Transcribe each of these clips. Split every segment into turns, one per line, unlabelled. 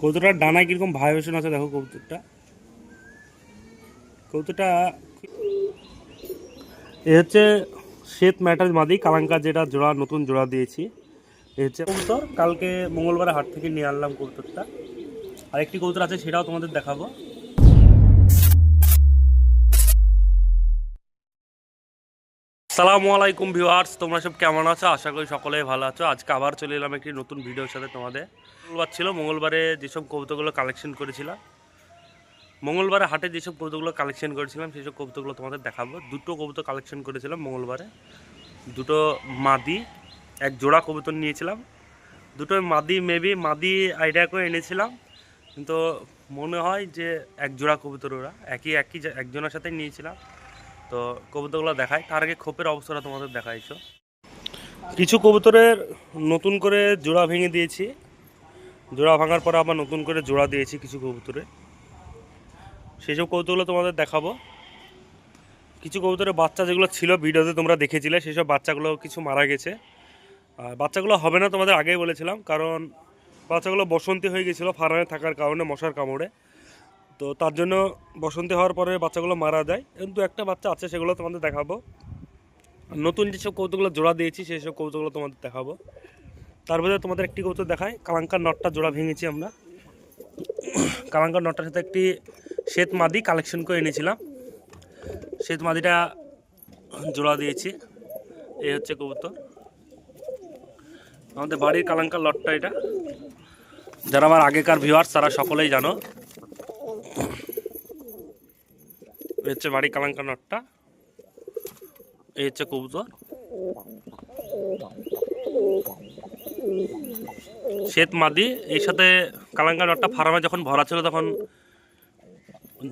কবুতরটার ডানায় কীরকম ভাইব্রেশন আছে দেখো কৌতুকটা। কৌতুটা এ হচ্ছে শ্বেত ম্যাটার মাদি, কালাঙ্কা যেটা জোড়া, নতুন জোড়া দিয়েছি। এ হচ্ছে কবুতর, কালকে মঙ্গলবার হাট থেকে নিয়ে আনলাম কবুতরটা আরেকটি কবুতর আছে সেটাও তোমাদের দেখাবো। সালামু আলাইকুম ভিউয়ার্স, তোমরা সব কেমন আছো? আশা করি সকলেই ভালো আছো। আজকে আবার চলে এলাম একটি নতুন ভিডিওর সাথে তোমাদের। মঙ্গলবার ছিল, মঙ্গলবারে যেসব কবুতরগুলো কালেকশন করেছিলাম, মঙ্গলবারে হাটে যেসব কবিতাগুলো কালেকশন করেছিলাম সেই সব কবুতরগুলো তোমাদের দেখাবো। দুটো কবিতা কালেকশন করেছিলাম মঙ্গলবারে। দুটো মাদি, এক জোড়া কবুতর নিয়েছিলাম। দুটো মাদি মেবি মাদি আইডিয়া করে এনেছিলাম। কিন্তু মনে হয় যে এক জোড়া কবুতর ওরা। একই একই একজনের সাথে নিয়েছিলাম। তো কবুতরগুলো দেখাই। তার আগে খোপের অবস্থাটা তোমাদের দেখাইছো। কিছু কবুতরের নতুন করে জোড়া ভেঙে দিয়েছি। জোড়া ভাঙার পরে আবার নতুন করে জোড়া দিয়েছি কিছু কবুতরে। সেসব কবুতরগুলো তোমাদের দেখাবো। কিছু কবুতরের বাচ্চা যেগুলো ছিল ভিডিওতে তোমরা দেখেছিলে, সেসব বাচ্চাগুলো কিছু মারা গেছে। আর বাচ্চাগুলো হবে না তোমাদের আগেই বলেছিলাম, কারণ বাচ্চাগুলো বসন্তি হয়ে গেছিল ফার্মে থাকার কারণে মশার কামড়ে। তো তার জন্য বসন্তি হওয়ার পরে বাচ্চাগুলো মারা যায়। কিন্তু একটা বাচ্চা আছে, সেগুলো তোমাদের দেখাবো। নতুন যেসব কৌতুকগুলো জোড়া দিয়েছি, সেই সব কৌতুকগুলো তোমাদের দেখাবো। তারপরে তোমাদের একটি কৌতুক দেখায় কালাঙ্কার নটটা জোড়া ভেঙেছি আমরা। কালাঙ্কার নটটার সাথে একটি শ্বেত মাদি কালেকশন করে এনেছিলাম। শ্বেত মাদিটা জোড়া দিয়েছি। এই হচ্ছে কবুতর। আমাদের বাড়ির কালাঙ্কার লটটা এটা। যারা আমার আগেকার ভিউয়ার্স তারা সকলেই জানো এই হচ্ছে বাড়ি কালাঙ্কা নটটা এই হচ্ছে কবুতর। শ্বেত মাদি, এর সাথে কালাঙ্কা নটটা ফার্মে যখন ভরা ছিল তখন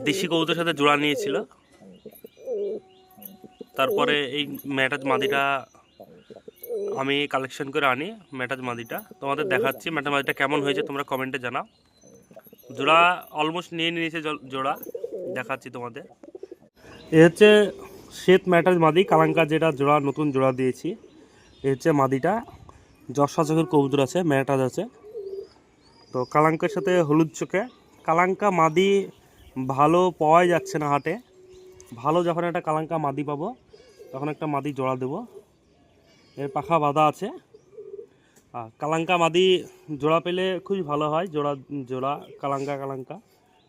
দেশি কবুতরের সাথে জোড়া নিয়েছিল। তারপরে এই ম্যাটাজ মাদিটা আমি কালেকশন করে আনি, ম্যাটাজ মাদিটা। তোমাদের দেখাচ্ছি ম্যাটাজ মাদিটা কেমন হয়েছে, তোমরা কমেন্টে জানাও। জোড়া অলমোস্ট নিয়ে নিয়েছে জোড়া। দেখাচ্ছি তোমাদের। এ হচ্ছে শ্বেত ম্যাটার মাদি, কালাঙ্কা যেটা জোড়া, নতুন জোড়া দিয়েছি। এ হচ্ছে মাদিটা। যশা চোখের কবুতর আছে ম্যাটাজ আছে। তো কালাঙ্কার সাথে হলুদ চোখে। কালাঙ্কা মাদি ভালো পাওয়াই যাচ্ছে না হাটে। ভালো যখন একটা কালাঙ্কা মাদি পাবো, তখন একটা মাদি জোড়া দেবো। এর পাখা বাঁধা আছে। আর কালাঙ্কা মাদি জোড়া পেলে খুবই ভালো হয়, জোড়া জোড়া, কালাঙ্কা কালাঙ্কা।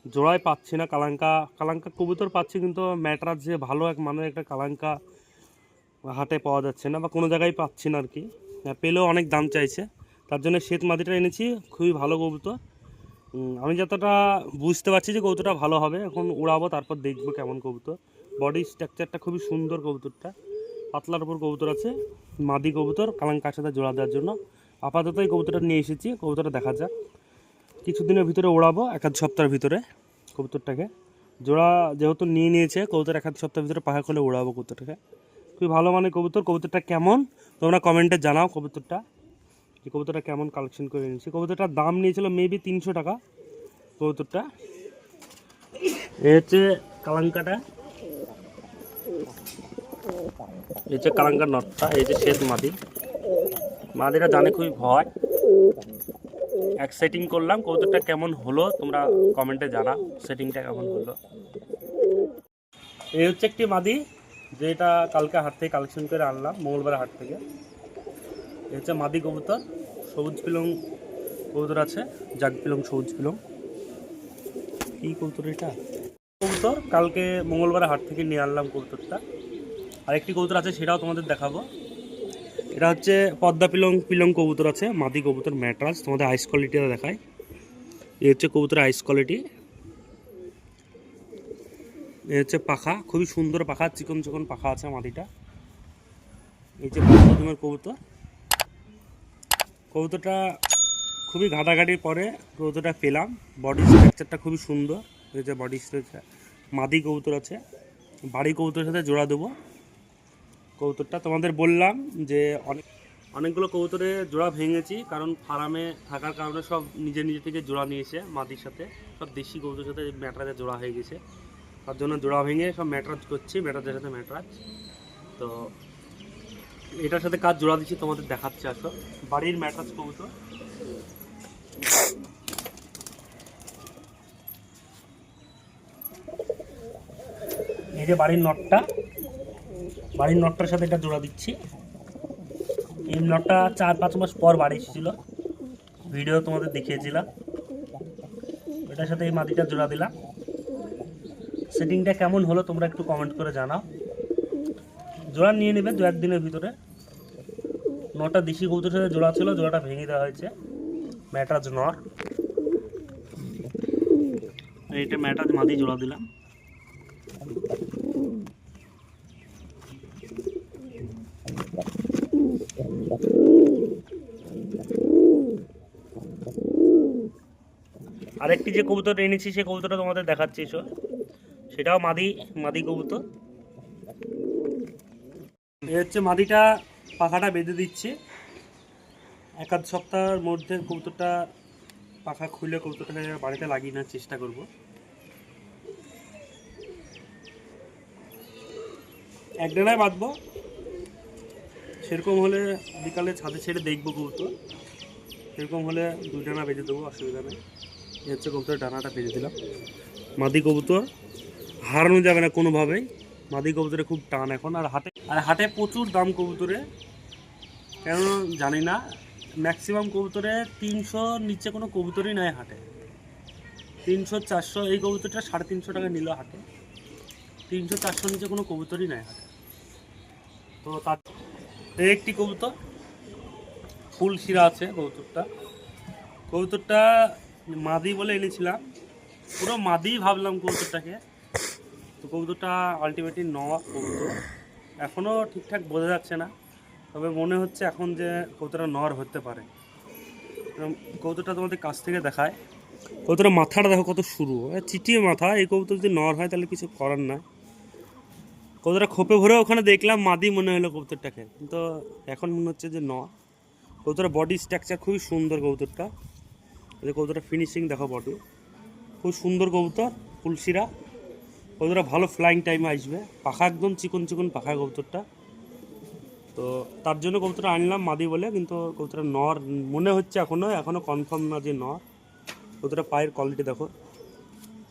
জোড়ায় পাচ্ছি না কালাঙ্কা। কালাঙ্কা কবুতর পাচ্ছি কিন্তু ম্যাটরার যে ভালো এক মানের একটা কালাঙ্কা হাটে পাওয়া যাচ্ছে না বা কোনো জায়গায় পাচ্ছি না আর কি আর পেলেও অনেক দাম চাইছে। তার জন্য শ্বেত মাদিটা এনেছি, খুবই ভালো কবুতর। আমি যতটা বুঝতে পারছি যে কবুতরটা ভালো হবে, এখন উড়াবো, তারপর দেখব কেমন কবুতর। বডি স্ট্রাকচারটা খুবই সুন্দর কবুতরটা। পাতলার উপর কবুতর আছে, মাদি কবুতর, কালাঙ্কার সাথে জোড়া দেওয়ার জন্য। আপাতত এই কবুতরটা নিয়ে এসেছি, কবুতরটা দেখা যাক। কিছুদিনের ভিতরে ওড়াবো এক আধ সপ্তাহের ভিতরে কবুতরটাকে। জোড়া যেহেতু নিয়ে নিয়েছে, কবুতর এক আধ সপ্তাহের ভিতরে পাখা খুলে ওড়াবো কবুতরটাকে। খুবই ভালো মানে কবুতর, কবুতরটা কেমন? তোমরা কমেন্টে জানাও কবুতরটা, যে কবুতরটা কেমন কালেকশন করে নিয়েছি কবুতরটার দাম নিয়েছিল মেবি তিনশো টাকা, কবুতরটা। এ হচ্ছে কালাঙ্কাটা। এই হচ্ছে কালাঙ্কার নটটা, এই যে শ্বেত মাদি। মাদিরা জানে খুবই ভয়। এক সেটিং করলাম কবুতরটা কেমন হলো তোমরা কমেন্টে জানা সেটিংটা কেমন হলো। এই হচ্ছে একটি মাদি, যেটা কালকে হাট থেকে কালেকশন করে আনলাম, মঙ্গলবার হাট থেকে। এই হচ্ছে মাদি কবুতর, সবুজ পিলং কবুতর আছে, জাগ পিলং, সবুজ পিলং। কি কবুতর এটা? কবুতর, কালকে মঙ্গলবার হাট থেকে নিয়ে আনলাম কবুতরটা। আরেকটি কবুতর আছে, সেটাও তোমাদের দেখাবো। এটা হচ্ছে পদ্মা পিলং পিলং কবুতর আছে, মাদি কবুতর, ম্যাট্রাস, তোমাদের আইস কোয়ালিটিটা দেখায় এই হচ্ছে কবুতরের আইস কোয়ালিটি এ হচ্ছে পাখা, খুবই সুন্দর পাখা চিকন চিকন পাখা আছে মাদিটা। এই যে প্রথমের কবুতর। কবুতরটা খুবই ঘাটাঘাটির পরে কবুতরটা পেলাম। বডি স্ট্রাকচারটা খুবই সুন্দর। এই যে বডি স্ট্রাকচার মাদি কবুতর আছে। বাড়ি কবুতরের সাথে জোড়া দেবো। কৌতুরটা তোমাদের বললাম যে অনেক অনেকগুলো কৌতুরে জোড়া ভেঙেছি, কারণ ফার্মে থাকার কারণে সব নিজে নিজে থেকে জোড়া নিয়েছে মাটির সাথে। সব দেশি কৌতুর সাথে ম্যাটরাজে জোড়া হয়ে গেছে। তার জন্য জোড়া ভেঙে সব ম্যাটরাজ করছি, ম্যাটরাজের সাথে ম্যাটরাজ। তো এটার সাথে কাজ জোড়া দিচ্ছি তোমাদের দেখাচ্ছি, আসো। বাড়ির ম্যাটরাজ কবুতর। এই যে বাড়ির নটটা। বাড়ির নটটার সাথে এটা জোড়া দিচ্ছি। এই নটটা চার পাঁচ মাস পর বাড়ি এসেছিল। ভিডিও তোমাদের দেখিয়েছিলাম। এটার সাথে এই মাদিটা জোড়া দিলাম। সেটিংটা কেমন হলো তোমরা একটু কমেন্ট করে জানাও। জোড়া নিয়ে নেবে দু একদিনের ভিতরে। নটা দেশি কবুতরের সাথে জোড়া ছিল, জোড়াটা ভেঙে দেওয়া হয়েছে। ম্যাটাজ নর এইটা ম্যাটাজ মাদি জোড়া দিলাম। আরেকটি যে কবুতর এনেছি সেই কবুতরটা তোমাদের দেখাচ্ছি এসো সেটাও মাদি মাদি কবুতর। এই হচ্ছে মাদিটা, পাখাটা বেঁধে দিচ্ছে। এক আধ সপ্তাহের মধ্যে কবুতরটা, পাখা খুলে কবুতরটাকে বাড়িতে লাগিয়ে নেওয়ার চেষ্টা করব। এক বাঁধবো সেরকম হলে বিকালে ছাদে ছেড়ে দেখব কবুতর। সেরকম হলে দুই ডানা বেঁধে দেবো, অসুবিধা নেই। এই হচ্ছে কবুতরের ডানাটা বেঁধে দিলাম। মাদি কবুতর, হারানো যাবে না কোনোভাবেই। মাদি কবুতরে খুব টান এখন, আর হাটে আর হাটে প্রচুর দাম কবুতরে। কেন জানি না ম্যাক্সিমাম কবুতরে তিনশো নিচে কোনো কবুতরই নয় হাটে। তিনশো, চারশো, এই কবুতরটা সাড়ে তিনশো টাকা নিল হাটে। তিনশো, চারশো নিচে কোনো কবুতরই নাই হাটে। তো তার এই একটি কবুতর। ফুল শিরা আছে কবুতরটা। কবুতরটা মাদি বলে এনেছিলাম। পুরো মাদি ভাবলাম কবুতরটাকে। তো কবুতরটা আলটিমেটলি নওয়া কবুতর। এখনও ঠিকঠাক বোঝা যাচ্ছে না। তবে মনে হচ্ছে এখন যে কবুতরটা নর হতে পারে। কবুতরটা তোমাদের কাছ থেকে দেখায়। কবুতরের মাথাটা দেখো কত শুরু। চিটিয়ে মাথা। এই কবুতর যদি নর হয় তাহলে কিছু করার না কবুতরটা খোপে ভরে ওখানে দেখলাম মাদি মনে হলো কবুতরটাকে। কিন্তু এখন মনে হচ্ছে যে ন, কবুতরের বডি স্ট্রাকচার খুবই সুন্দর কবুতরটা। যে কবুতরটা ফিনিশিং দেখো বডি খুব সুন্দর কবুতর ফুলশিরা কবুতরটা ভালো ফ্লাইং টাইমে আসবে। পাখা একদম চিকন চিকন পাখা কবুতরটা। তো তার জন্য কবুতরটা আনলাম মাদি বলে, কিন্তু কবুতরটা নর মনে হচ্ছে এখনও এখনও কনফার্ম না যে নর। কবুতরটা পায়ের কোয়ালিটি দেখো।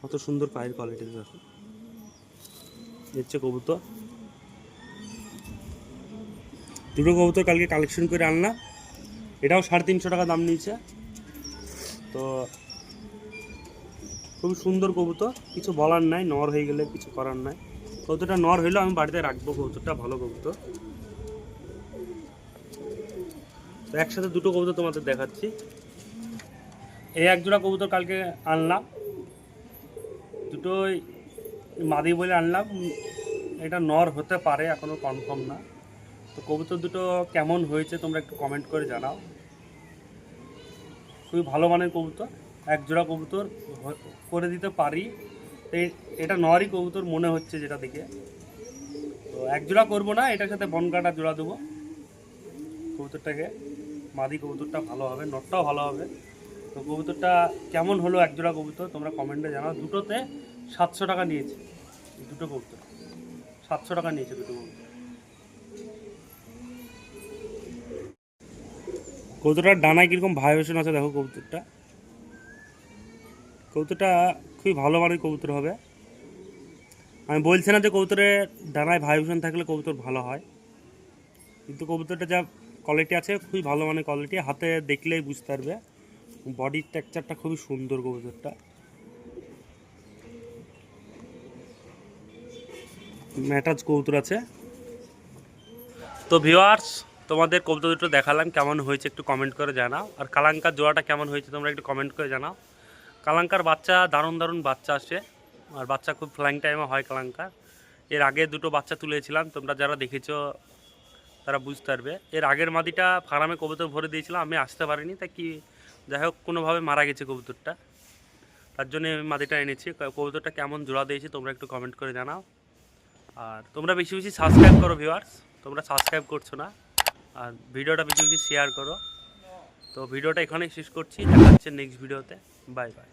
কত সুন্দর পায়ের কোয়ালিটি দেখো। হচ্ছে কবুতর। দুটো কবুতর কালকে কালেকশন করে আনলাম এটাও সাড়ে তিনশো টাকা দাম নিয়েছে। তো খুব সুন্দর কবুতর, কিছু বলার নাই, নর হয়ে গেলে কিছু করার নাই। কবুতরটা নর হইলেও আমি বাড়িতে রাখব, কবুতরটা ভালো কবুতর। তো একসাথে দুটো কবুতর তোমাদের দেখাচ্ছি। এই এক জোড়া কবুতর কালকে আনলাম। দুটোই মাদি বলে আনলাম, এটা নর হতে পারে এখনও কনফার্ম না। তো কবুতর দুটো কেমন হয়েছে তোমরা একটু কমেন্ট করে জানাও। খুবই ভালো মানের কবুতর, এক জোড়া কবুতর করে দিতে পারি। এটা নরই কবুতর মনে হচ্ছে যেটা দেখে। তো এক জোড়া করব না, এটার সাথে বনকাটা জোড়া দেবো। কবুতরটাকে, মাদি কবুতরটা ভালো হবে নটটাও ভালো হবে। তো কবুতরটা কেমন হলো এক জোড়া কবুতর তোমরা কমেন্টে জানাও। দুটোতে সাতশো টাকা নিয়েছে। দুটো কবুতর। সাতশো টাকা নিয়েছে দুটো কবুতর। কবুতরটার ডানায় কীরকম ভাইব্রেশন আছে দেখো কবুতরটা। কবুতরটা খুবই ভালো মানের কবুতর হবে। আমি বলছি না যে কবুতরের ডানায় ভাইব্রেশন থাকলে কবুতর ভালো হয়। কিন্তু কবুতরটা যা কোয়ালিটি আছে, খুবই ভালো মানের কোয়ালিটি হাতে দেখলেই বুঝতে পারবে। বডি স্ট্রাকচারটা খুবই সুন্দর কবুতরটা। ম্যাটাজ কবুতর আছে। তো ভিওয়ার্স তোমাদের কবুতর দুটো দেখালাম, কেমন হয়েছে একটু কমেন্ট করে জানাও। আর কালাঙ্কার জোড়াটা কেমন হয়েছে তোমরা একটু কমেন্ট করে জানাও। কালাঙ্কার বাচ্চা দারুণ দারুণ বাচ্চা আসে, আর বাচ্চা খুব ফ্লাইং টাইমে হয় কালাঙ্কার। এর আগে দুটো বাচ্চা তুলেছিলাম, তোমরা যারা দেখেছ, তারা বুঝতে পারবে। এর আগের মাদিটা ফার্মে কবুতর ভরে দিয়েছিলাম, আমি আসতে পারিনি, তাই কি, যাই হোক, কোনোভাবে মারা গেছে কবুতরটা। তার জন্য আমি মাদিটা এনেছি। কবুতরটা কেমন জোড়া দিয়েছি তোমরা একটু কমেন্ট করে জানাও। আর তোমরা বেশি বেশি সাবস্ক্রাইব করো ভিউয়ার্স তোমরা সাবস্ক্রাইব করছ না, আর ভিডিওটা বেশি বেশি শেয়ার করো। তো ভিডিওটা এখানেই শেষ করছি। দেখা হচ্ছে নেক্সট ভিডিওতে বাই বাই